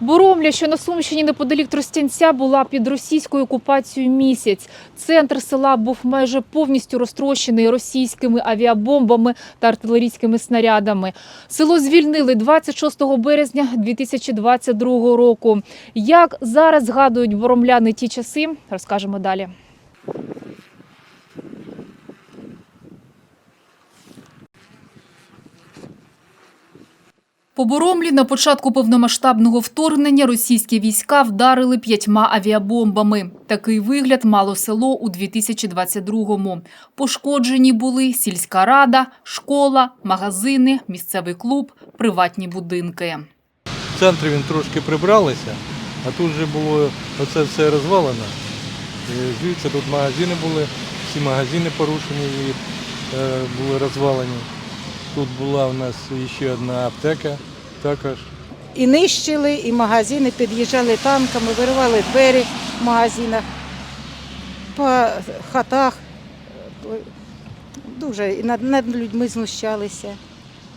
Боромля, що на Сумщині неподалік Тростянця, була під російською окупацією місяць. Центр села був майже повністю розтрощений російськими авіабомбами та артилерійськими снарядами. Село звільнили 26 березня 2022 року. Як зараз згадують боромляни ті часи, розкажемо далі. По Боромлі на початку повномасштабного вторгнення російські війська вдарили п'ятьма авіабомбами. Такий вигляд мало село у 2022-му. Пошкоджені були сільська рада, школа, магазини, місцевий клуб, приватні будинки. В центрі він трошки прибралися, а тут вже було оце все розвалено. Звідси тут магазини були, всі магазини порушені і е, були розвалені. Тут була у нас ще одна аптека також. І нищили, і магазини під'їжджали танками, виривали двері в магазинах, по хатах. Дуже і над, над людьми знущалися.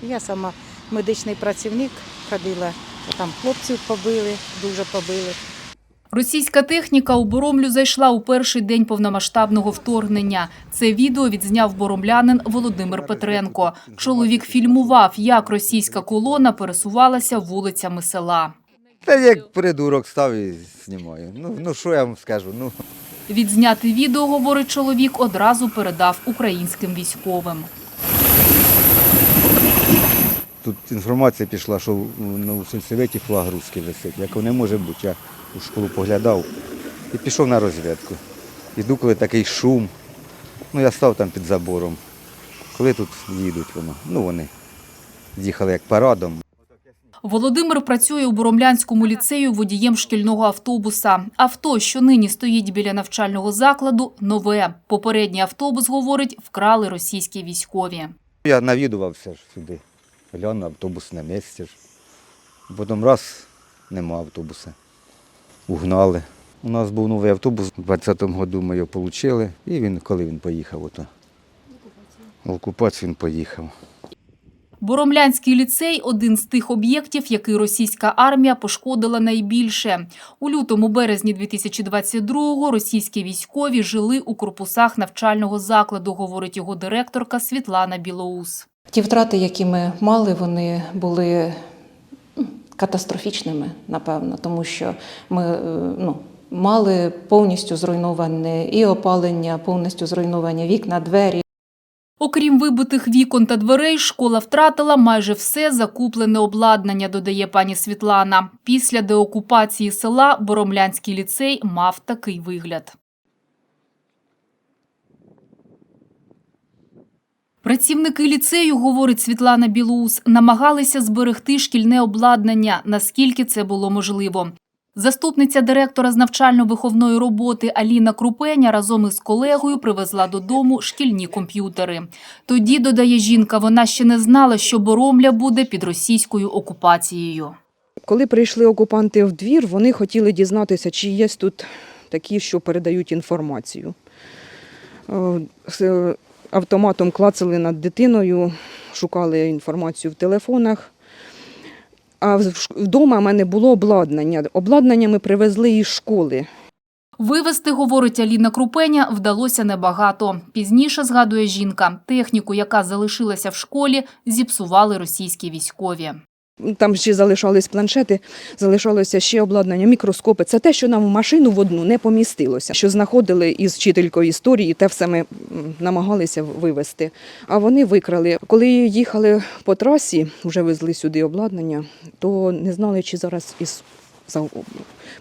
Я сама медичний працівник ходила, там хлопців побили, дуже побили. Російська техніка у Боромлю зайшла у перший день повномасштабного вторгнення. Це відео відзняв боромлянин Володимир Петренко. Чоловік фільмував, як російська колона пересувалася вулицями села. Та як придурок став і знімаю. Ну, ну що я вам скажу? Ну, Відзняти відео, говорить чоловік, одразу передав українським військовим. тут інформація пішла, що ну, у сільсоветі флаг русський висить. Як не може бути, я у школу поглядав і пішов на розвідку. Іду, коли такий шум. Ну, я став там під забором. Коли тут їдуть воно? Ну вони їхали як парадом. Володимир працює у Боромлянському ліцею водієм шкільного автобуса. Авто, що нині стоїть біля навчального закладу, нове. Попередній автобус, говорить, вкрали російські військові. Я навідувався ж сюди. Гляну, автобус на місці ж. Потім раз нема автобуса. Угнали. У нас був новий автобус, у 20-му году ми його отримали. І він, коли він поїхав, ото. В окупацію він поїхав. Боромлянський ліцей – один з тих об'єктів, який російська армія пошкодила найбільше. У лютому-березні 2022-го російські військові жили у корпусах навчального закладу, говорить його директорка Світлана Білоус. Ті втрати, які ми мали, вони були катастрофічними, напевно, тому що ми е, ну, мали повністю зруйноване і опалення, повністю зруйновані вікна, двері. Окрім вибитих вікон та дверей, школа втратила майже все закуплене обладнання, додає пані Світлана. Після деокупації села Боромлянський ліцей мав такий вигляд. Працівники ліцею, говорить Світлана Білус, намагалися зберегти шкільне обладнання, наскільки це було можливо. Заступниця директора з навчально-виховної роботи Аліна Крупеня разом із колегою привезла додому шкільні комп'ютери. Тоді, додає жінка, вона ще не знала, що Боромля буде під російською окупацією. Коли прийшли окупанти в двір, вони хотіли дізнатися, чи є тут такі, що передають інформацію. Автоматом клацали над дитиною, шукали інформацію в телефонах. А вдома в мене було обладнання. Обладнання ми привезли із школи. Вивезти, говорить Аліна Крупеня, вдалося небагато. Пізніше, згадує жінка, техніку, яка залишилася в школі, зіпсували російські військові. Там ще залишались планшети, залишалося ще обладнання, мікроскопи. Це те, що нам в машину в одну не помістилося. Що знаходили із вчителькою історії, те все ми намагалися вивезти. А вони викрали. Коли їхали по трасі, вже везли сюди обладнання, то не знали, чи зараз із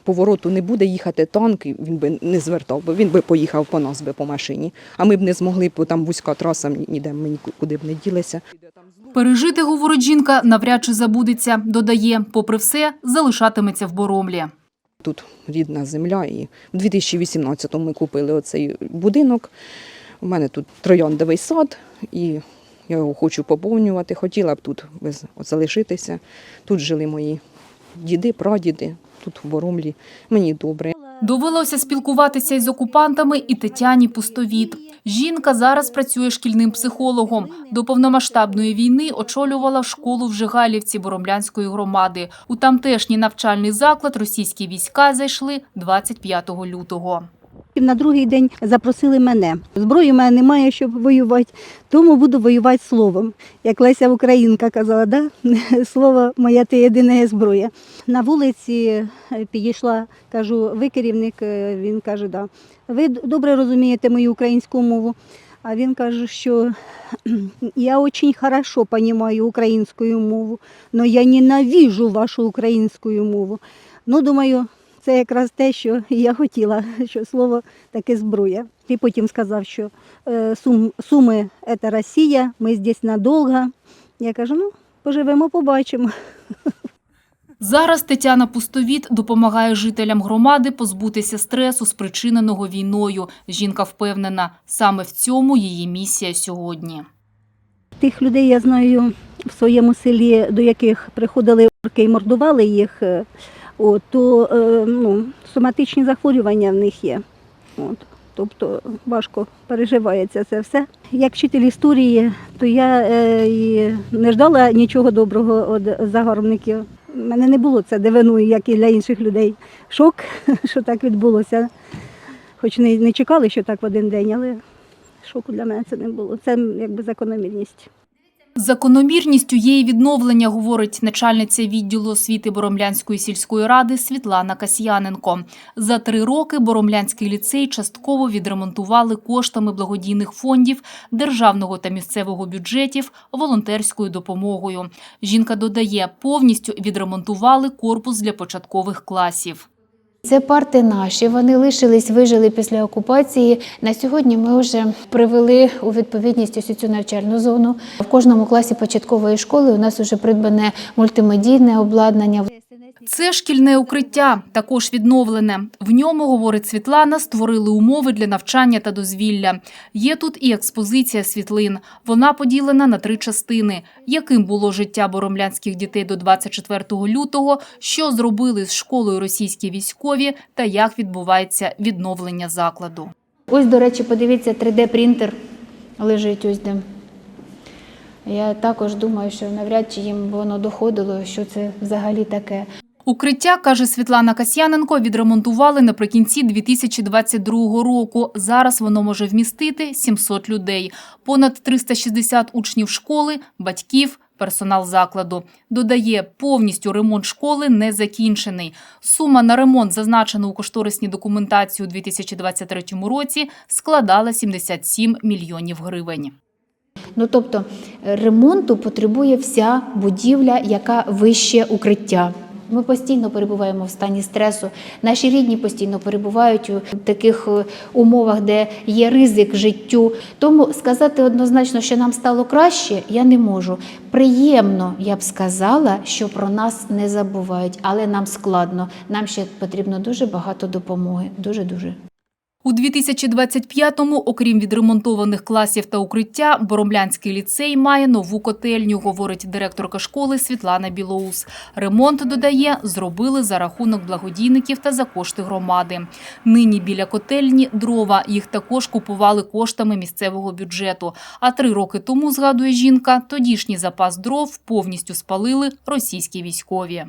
повороту не буде їхати танк, він би не звертав, бо він би поїхав по нас би по машині. А ми б не змогли, бо там вузька траса, ніде ми нікуди б не ділися. Пережити, говорить жінка, навряд чи забудеться. Додає, попри все, залишатиметься в Боромлі. Тут рідна земля, і в 2018-му ми купили оцей будинок. У мене тут трояндовий сад, і я його хочу поповнювати. Хотіла б тут залишитися. Тут жили мої діди, прадіди, тут в Боромлі. Мені добре. Довелося спілкуватися із окупантами і Тетяні Пустовіт. Жінка зараз працює шкільним психологом. До повномасштабної війни очолювала школу в Жигалівці Боромлянської громади. У тамтешній навчальний заклад російські війська зайшли 25 лютого. На другий день запросили мене. Зброї в мене немає, щоб воювати, тому буду воювати словом. Як Леся Українка казала, да? слово моя ти єдина зброя. На вулиці е, підійшла, кажу, ви керівник, Е, він каже, да. Ви добре розумієте мою українську мову. А він каже, що я дуже хорошо розумію українську мову, але я ненавижу вашу українську мову. Ну, думаю, це якраз те, що я хотіла, що слово таке зброя. І потім сказав, що е, Сум, Суми це Росія, ми здесь надовго. Я кажу, ну, поживемо, побачимо. Зараз Тетяна Пустовіт допомагає жителям громади позбутися стресу, спричиненого війною. Жінка впевнена, саме в цьому її місія сьогодні. Тих людей я знаю в своєму селі, до яких приходили орки і мордували їх, е, от, то е, ну, соматичні захворювання в них є. От. Тобто важко переживається це все. Як вчитель історії, то я е, і не ждала нічого доброго від загарбників. У мене не було це дивиною, як і для інших людей. Шок, що так відбулося. Хоч не, не чекали, що так в один день, але шоку для мене це не було. Це якби закономірність. Закономірністю є і відновлення, говорить начальниця відділу освіти Боромлянської сільської ради Світлана Касьяненко. За три роки Боромлянський ліцей частково відремонтували коштами благодійних фондів, державного та місцевого бюджетів, волонтерською допомогою. Жінка додає, повністю відремонтували корпус для початкових класів. Це парти наші. Вони лишились, вижили після окупації. На сьогодні ми вже привели у відповідність ось цю навчальну зону. В кожному класі початкової школи у нас вже придбане мультимедійне обладнання. Це шкільне укриття, також відновлене. В ньому, говорить Світлана, створили умови для навчання та дозвілля. Є тут і експозиція світлин. Вона поділена на три частини. Яким було життя боромлянських дітей до 24 лютого, що зробили з школою російські військові та як відбувається відновлення закладу. Ось, до речі, подивіться, 3D-принтер лежить ось де. Я також думаю, що навряд чи їм воно доходило, що це взагалі таке. Укриття, каже Світлана Касьяненко, відремонтували наприкінці 2022 року. Зараз воно може вмістити 700 людей, понад 360 учнів школи, батьків, персонал закладу. Додає, повністю ремонт школи не закінчений. Сума на ремонт, зазначена у кошторисній документації у 2023 році, складала 77 мільйонів гривень. Ну тобто е, ремонту потребує вся будівля, яка вище укриття. Ми постійно перебуваємо в стані стресу. Наші рідні постійно перебувають у таких е, умовах, де є ризик життю. Тому сказати однозначно, що нам стало краще, я не можу. Приємно, я б сказала, що про нас не забувають, але нам складно. Нам ще потрібно дуже багато допомоги. Дуже дуже. У 2025-му, окрім відремонтованих класів та укриття, Боромлянський ліцей має нову котельню, говорить директорка школи Світлана Білоус. Ремонт, додає, зробили за рахунок благодійників та за кошти громади. Нині біля котельні дрова. Їх також купували коштами місцевого бюджету. А три роки тому, згадує жінка, тодішній запас дров повністю спалили російські військові.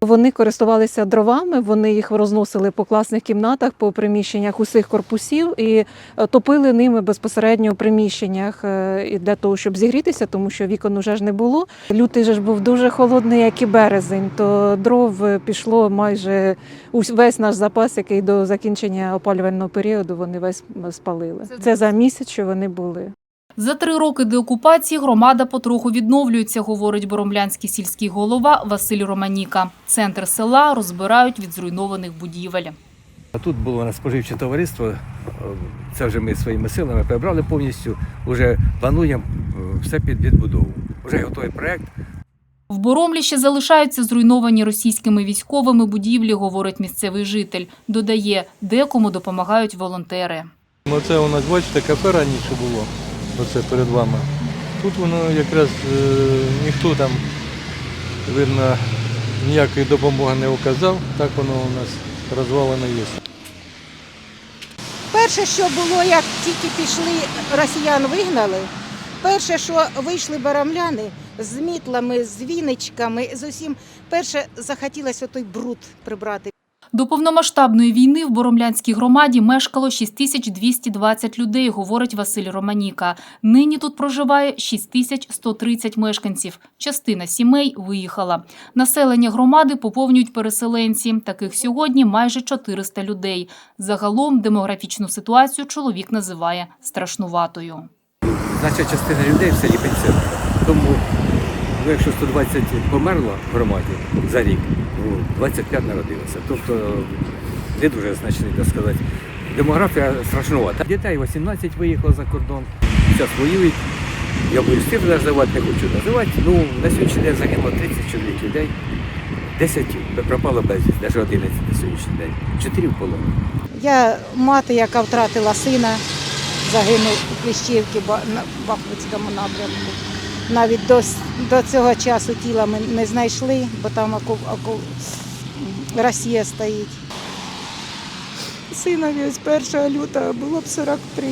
Вони користувалися дровами, вони їх розносили по класних кімнатах, по приміщеннях усіх корпусів і е, топили ними безпосередньо у приміщеннях е, для того, щоб зігрітися, тому що вікон уже ж не було. Лютий же ж був дуже холодний, як і березень, то дров е, пішло майже весь наш запас, який до закінчення опалювального періоду вони весь спалили. Це за місяць, що вони були. За три роки деокупації громада потроху відновлюється, говорить боромлянський сільський голова Василь Романіка. Центр села розбирають від зруйнованих будівель. Тут було на споживче товариство, е, це вже ми своїми силами прибрали повністю, вже плануємо е, все під відбудову. Вже готовий проєкт, В Боромлі ще залишаються зруйновані російськими військовими будівлі, говорить місцевий житель. Додає, декому допомагають волонтери. Оце у нас, бачите, кафе раніше було, оце перед вами. Тут воно якраз е, ніхто там, видно, ніякої допомоги не оказав, так воно у нас розвалено є. перше, що було, як тільки пішли, росіян вигнали, перше, що вийшли барамляни з мітлами, з віничками, з усім, перше захотілося той бруд прибрати. До повномасштабної війни в Боромлянській громаді мешкало 6220 людей, говорить Василь Романіка. Нині тут проживає 6130 мешканців. Частина сімей виїхала. Населення громади поповнюють переселенці. Таких сьогодні майже 400 людей. Загалом демографічну ситуацію чоловік називає страшнуватою. Значна частина людей в селі пенсіонери. Тому, якщо 120 померло в громаді за рік, 25 народилося. Тобто не дуже значний, так сказати. Демографія страшнувата. Дітей 18 виїхало за кордон, зараз воюють. Я боюсь цифри називати, не хочу називати. Ну, на сьогоднішній день загинуло 30 чоловік людей. 10 пропало безвість, навіть 11 на сьогоднішній день. 4 в полоні. Я мати, яка втратила сина, загинув у Кліщівці на Бахмутському напрямку. Навіть до, до цього часу тіла ми не знайшли, бо там оку, оку, Росія стоїть. Синові з 1 лютого було б 43.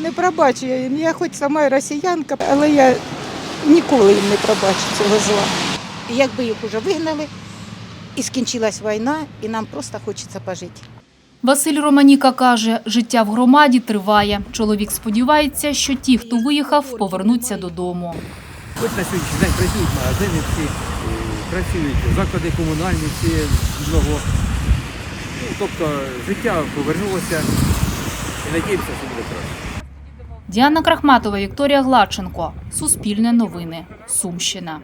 Не пробачу я їм. Я хоч сама і росіянка, але я ніколи їм не пробачу цього зла. Якби їх уже вигнали, і скінчилась війна, і нам просто хочеться пожити. Василь Романіка каже, життя в громаді триває. Чоловік сподівається, що ті, хто виїхав, повернуться додому. От на сьогоднішній день працюють магазини всі, працюють заклади комунальні всі много. Ну, тобто життя повернулося і надіємося, що буде краще. Діана Крахматова, Вікторія Гладченко. Суспільне новини. Сумщина.